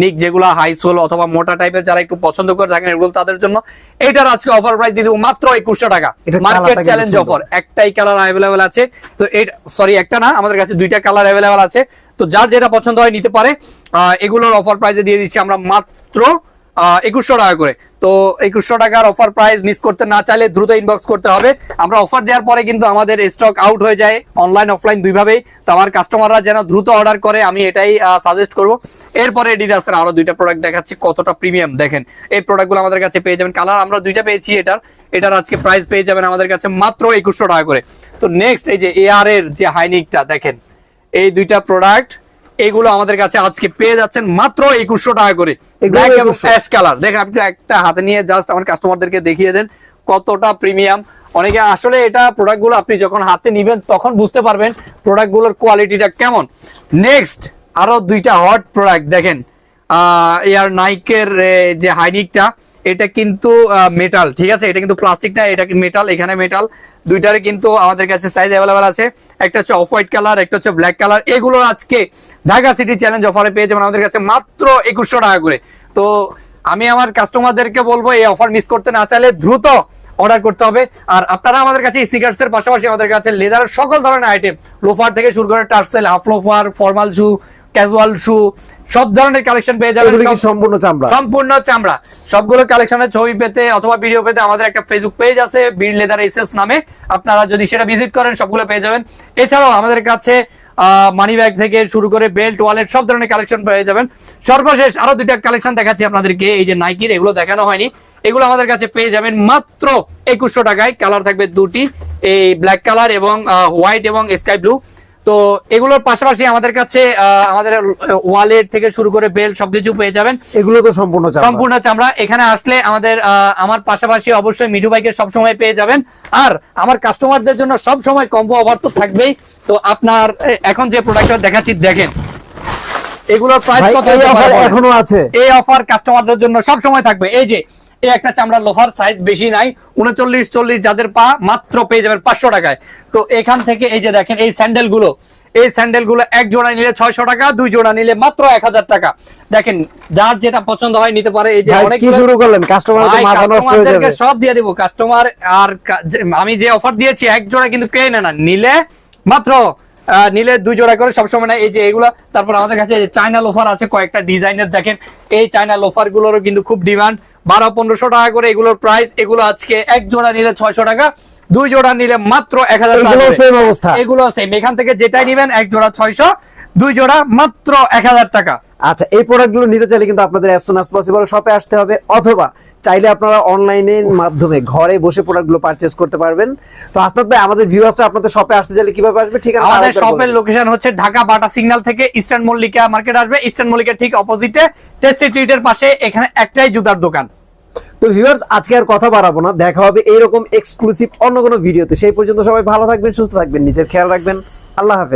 নিক যেগুলো হাই সোল অথবা মোটা টাইপের যারা একটু পছন্দ করে থাকেন এগুলো তাদের জন্য এটার আজকে অফার প্রাইস দিয়ে দেবো মাত্র একুশশো টাকা। মার্কেট চ্যালেঞ্জ অফার একটাই কালার অ্যাভেলেবেল আছে। তো এটা সরি একটা না আমাদের কাছে দুইটা কালার অ্যাভেলেবেল আছে। তো যার যেটা পছন্দ হয় নিতে পারে। আহ, এগুলোর অফার প্রাইসে দিয়ে দিচ্ছি আমরা মাত্র একুশশো টাকা করে। তো একুশশো টাকার অফার প্রাইস মিস করতে না চাইলে দ্রুত ইনবক্স করতে হবে। আমরা অফার দেওয়ার পরে কিন্তু আমাদের স্টক আউট হয়ে যায় অনলাইন অফলাইন দুইভাবেই। তো আমার কাস্টমাররা যেন দ্রুত অর্ডার করে, আমি এটাই সাজেস্ট করব। এরপরে এডিডাসের আরও দুইটা প্রোডাক্ট দেখাচ্ছি, কতটা প্রিমিয়াম দেখেন, এই প্রোডাক্টগুলো আমাদের কাছে পেয়ে যাবেন। কালার আমরা দুইটা পেয়েছি এটার। এটার আজকে প্রাইস পেয়ে যাবেন আমাদের কাছে মাত্র একুশশো টাকা করে। তো নেক্সট এই যে এআর এর যে হাইনিকটা দেখেন, এই দুইটা প্রোডাক্ট এগুলো আমাদের কাছে আজকে পেয়ে যাচ্ছেন মাত্র একুশশো টাকা করে। এগুলো ব্ল্যাক এবং অ্যাশ কালার দেখেন আপনি একটা হাতে নিয়ে জাস্ট আমার কাস্টমারদেরকে দেখিয়ে দেন কতটা প্রিমিয়াম অনেকে আসলে এটা প্রোডাক্টগুলো আপনি যখন হাতে নিবেন তখন বুঝতে পারবেন প্রোডাক্টগুলোর কোয়ালিটিটা কেমন। নেক্সট আরও দুইটা হট প্রোডাক্ট দেখেন। এয়ার নাইকের যে হাইনিকটা এটা কিন্তু মেটাল ঠিক আছে? এটা কিন্তু প্লাস্টিক না, এটা মেটাল এখানে মেটাল দুইটারে কিন্তু আমাদের কাছে সাইজ অ্যাভেলেবেল আছে। একটা হচ্ছে অফ হোয়াইট কালার একটা হচ্ছে ব্ল্যাক কালার এগুলো আজকে ঢাকা সিটি চ্যালেঞ্জ অফারে পেয়ে যাবেন আমাদের কাছে মাত্র একুশশো টাকা করে। তো আমি আমার কাস্টমারদেরকে বলব, এই অফার মিস করতে না চাইলে দ্রুত অর্ডার করতে হবে। আর আপনারা আমাদের কাছে স্নিকার্স এর পাশাপাশি আমাদের কাছে লেদারের সকল ধরনের আইটেম লোফার থেকে শুরু করে tassel half loafer formal shoe casual shoe সব ধরনের কালেকশন পেয়ে যাবেন সম্পূর্ণ চামড়া? সম্পূর্ণ চামড়া। সবগুলো কালেকশনের ছবি পেতে অথবা ভিডিও পেতে আমাদের একটা ফেসবুক পেজ আছে বীর লেদার এসএস নামে। আপনারা যদি সেটা ভিজিট করেন সবগুলো পেয়ে যাবেন। এছাড়াও আমাদের কাছে মানি ব্যাগ থেকে শুরু করে বেল্ট ওয়ালেট সব ধরনের কালেকশন পেয়ে যাবেন। সর্বশেষ আরও দুইটা কালেকশন দেখাচ্ছি আপনাদেরকে এই যে নাইকির এগুলো দেখানো হয়নি। এগুলো আমাদের কাছে পেয়ে যাবেন মাত্র একুশশো টাকায়। কালার থাকবে দুটি এই ব্ল্যাক কালার এবং হোয়াইট এবং স্কাই ব্লু তো এগুলোর পাশাপাশি আমাদের কাছে আমাদের ওয়ালেট থেকে শুরু করে বেল্ট সবকিছু পেয়ে যাবেন। এগুলো তো সম্পূর্ণ সম্পূর্ণ চামড়া। এখানে আসলে আমাদের আমার পাশাপাশি অবশ্যই মিঠু বাইকের সবসময় পেয়ে যাবেন। আর আমার কাস্টমারদের জন্য সব সময় কম্বো অফার তো থাকবেই। তো আপনার এখন যে প্রোডাক্টটা দেখাচ্ছি দেখেন। এগুলোর প্রাইস কত? এখনও আছে। এই অফার কাস্টমারদের জন্য সব সময় থাকবে। এই যে এই একটা চামড়ার লোহার সাইজ বেশি নাই। উনচল্লিশ চল্লিশ যাদের পা মাত্র পেয়ে যাবেন পাঁচশো টাকায়। তো এখান থেকে এই যে দেখেন এই স্যান্ডেলগুলো এই স্যান্ডেলগুলো এক জোড়া নিলে ছয়শো টাকা দুই জোড়া নিলে মাত্র এক হাজার টাকা। দেখেন যার যেটা পছন্দ হয় নিতে পারে। এই যে অনেক শুরু করলেন? কাস্টমার তো ভাই, মাথা নষ্ট কাস্টমারদেরকে যাবে। সব দিয়ে দিব। কাস্টমার আর আমি যে অফার দিয়েছি এক জোড়া কিন্তু কে না। নিলে মাত্র নিলে দুই জোড়া করে সবসময় না এই যে এগুলো তারপর আমাদের কাছে চাইনা লোফার আছে কয়েকটা ডিজাইনের দেখেন। এই চাইনা লোফার গুলোরও কিন্তু খুব ডিমান্ড বারো পনেরোশো টাকা করে এগুলোর প্রাইস এগুলো আজকে এক জোড়া নিলে ছয়শো টাকা দুই জোড়া নিলে মাত্র এক হাজার। এগুলো সেম এখান থেকে যেটাই নিবেন এক জোড়া ছয়শো দুই জোড়া মাত্র এক হাজার টাকা। আচ্ছা এই প্রোডাক্টগুলো নিতে চাইলে কিন্তু আপনাদের অ্যাজ সুন অ্যাজ পসিবল শপে আসতে হবে অথবা চাইলে আপনারা অনলাইনের মাধ্যমে ঘরে বসে প্রোডাক্টগুলো পারচেজ করতে পারবেন। তো আসনাদ ভাই আমাদের ভিউয়ার্সরা আপনাদের শপে আসতে চাইলে কীভাবে আসবে? ঠিক আছে আমাদের শপের লোকেশন হচ্ছে ঢাকা বাটা সিগন্যাল থেকে ইস্টার্ন মল্লিকা মার্কেট আসবে। ইস্টার্ন মল্লিকার ঠিক অপোজিটে টেস্টি ট্রিটের পাশে এখানে একটাই জুতার দোকান। তো ভিউয়ার্স আজকে আর কথা বাড়াবো না দেখা হবে এইরকম এক্সক্লুসিভ অন্য কোনো ভিডিওতে সেই পর্যন্ত সবাই ভালো থাকবেন সুস্থ থাকবেন নিজের খেয়াল রাখবেন। আল্লাহ হাফেজ।